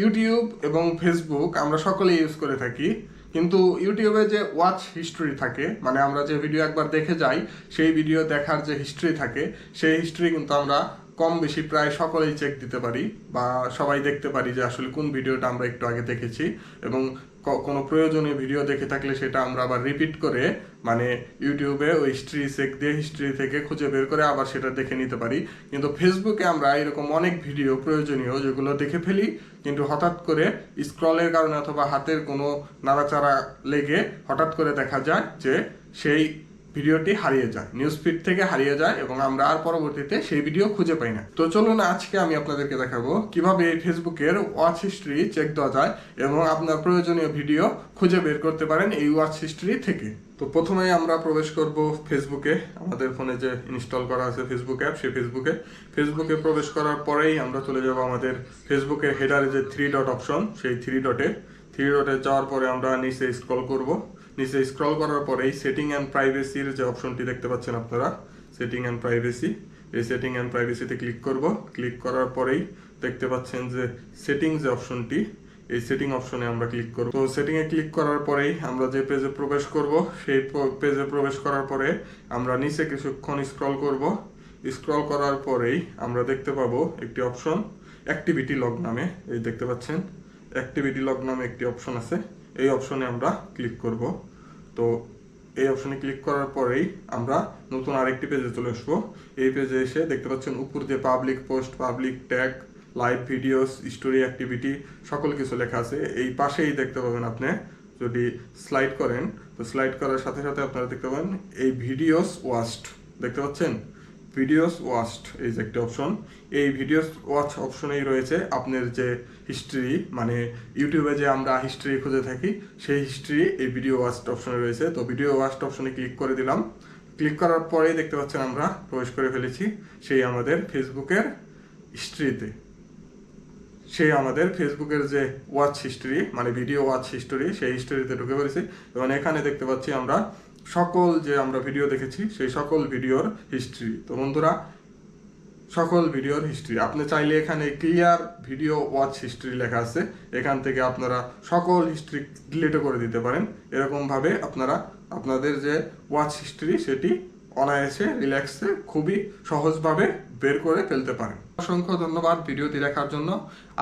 YouTube এবং Facebook আমরা সকলে ইউজ করে থাকি। কিন্তু ইউটিউবে যে ওয়াচ হিস্ট্রি থাকে মানে আমরা যে ভিডিও একবার দেখে যাই, সেই ভিডিও দেখার যে হিস্ট্রি থাকে, সেই হিস্ট্রি কিন্তু আমরা কম বেশি প্রায় সকলেই চেক দিতে পারি বা সবাই দেখতে পারি যে আসলে কোন ভিডিওটা আমরা একটু আগে দেখেছি এবং কোনো প্রয়োজনীয় ভিডিও দেখে থাকলে সেটা আমরা আবার রিপিট করে মানে ইউটিউবে ওই হিস্ট্রি চেক দিয়ে হিস্ট্রি থেকে খুঁজে বের করে আবার সেটা দেখে নিতে পারি। কিন্তু ফেসবুকে আমরা এরকম অনেক ভিডিও প্রয়োজনীয় যেগুলো দেখে ফেলি, কিন্তু হঠাৎ করে স্ক্রলের কারণে অথবা হাতের কোনো নাড়াচাড়া লেগে হঠাৎ করে দেখা যায় যে সেই ভিডিওটি হারিয়ে যায় নিউজ ফিড থেকে হারিয়ে যায় এবং আমরা আর পরবর্তীতে সেই ভিডিও খুঁজে পাই না। তো চলুন আজকে আমি আপনাদেরকে দেখাবো কীভাবে এই ফেসবুকের ওয়াচ হিস্ট্রি চেক দেওয়া যায় এবং আপনার প্রয়োজনীয় ভিডিও খুঁজে বের করতে পারেন এই ওয়াচ হিস্ট্রি থেকে। তো প্রথমেই আমরা প্রবেশ করব ফেসবুকে আমাদের ফোনে যে ইনস্টল করা আছে ফেসবুক অ্যাপ সেই ফেসবুকে ফেসবুকে প্রবেশ করার পরেই আমরা চলে যাব আমাদের ফেসবুকের হেডারে যে থ্রি ডট অপশন সেই থ্রি ডটে থ্রি ডটে যাওয়ার পরে আমরা নিচে স্ক্রল করব। নিচে স্ক্রল করার পরেই সেটিং অ্যান্ড প্রাইভেসির যে অপশনটি দেখতে পাচ্ছেন আপনারা সেটিং অ্যান্ড প্রাইভেসি এই সেটিং অ্যান্ড প্রাইভেসিতে ক্লিক করব। ক্লিক করার পরেই দেখতে পাচ্ছেন যে সেটিং যে অপশনটি এই সেটিং অপশনে আমরা ক্লিক করব। তো সেটিং এ ক্লিক করার পরেই আমরা যে পেজে প্রবেশ করব, সেই পেজে প্রবেশ করার পরে আমরা নিচে কিছুক্ষণ স্ক্রল করব। স্ক্রল করার পরেই আমরা দেখতে পাবো একটি অপশন অ্যাক্টিভিটি লগ নামে, এই দেখতে পাচ্ছেন অ্যাক্টিভিটি লগ নামে একটি অপশন আছে। এই অপশনে আমরা ক্লিক করব। তো এই অপশনে ক্লিক করার পরেই আমরা নতুন আরেকটি পেজে চলে আসব। এই পেজে এসে দেখতে পাচ্ছেন উপর যে public post public tag live videos story activity সকল কিছু লেখা আছে। এই পাশেই দেখতে পাবেন আপনি যদি স্লাইড করেন, তো স্লাইড করার সাথে সাথে আপনারা দেখতে পাবেন এই ভিডিওস ওয়াস্ট দেখতে পাচ্ছেন? ভিডিওস ওয়াস্ট এই যে একটা অপশন এই ভিডিওস ওয়াচ অপশনেই রয়েছে আপনার যে হিস্ট্রি মানে ইউটিউবে যে আমরা হিস্ট্রি খুঁজে থাকি, সেই হিস্ট্রি এই ভিডিও ওয়াস্ট অপশনে রয়েছে। তো ভিডিও ওয়াস্ট অপশনে ক্লিক করে দিলাম। ক্লিক করার পরেই দেখতে পাচ্ছেন আমরা প্রবেশ করে ফেলেছি সেই আমাদের ফেসবুকের হিস্ট্রিতে সেই আমাদের ফেসবুকের যে ওয়াচ হিস্ট্রি মানে ভিডিও ওয়াচ হিস্ট্রি সেই হিস্ট্রিতে ঢুকে পড়েছি। এবং এখানে দেখতে পাচ্ছি আমরা সকল যে আমরা ভিডিও দেখেছি, সেই সকল ভিডিওর হিস্ট্রি তো বন্ধুরা, সকল ভিডিওর হিস্ট্রি আপনি চাইলে এখানে ক্লিয়ার ভিডিও ওয়াচ হিস্ট্রি লেখা আছে। এখান থেকে আপনারা সকল হিস্ট্রি ডিলিটও করে দিতে পারেন। এরকমভাবে আপনারা, আপনাদের যে ওয়াচ হিস্ট্রি সেটি অনায়াসে রিল্যাক্সে খুবই সহজভাবে বের করে ফেলতে পারেন। অসংখ্য ধন্যবাদ ভিডিওটি দেখার জন্য।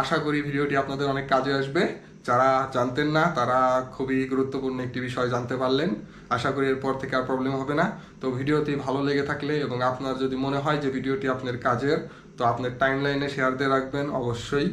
আশা করি ভিডিওটি আপনাদের অনেক কাজে আসবে। যারা জানতেন না, তারা খুবই গুরুত্বপূর্ণ একটি বিষয় জানতে পারলেন। আশা করি এরপর থেকে আর প্রবলেম হবে না। তো ভিডিওটি ভালো লেগে থাকলে এবং আপনার যদি মনে হয় যে ভিডিওটি আপনার কাজের, তো আপনার টাইম লাইনে শেয়ার দিয়ে রাখবেন অবশ্যই।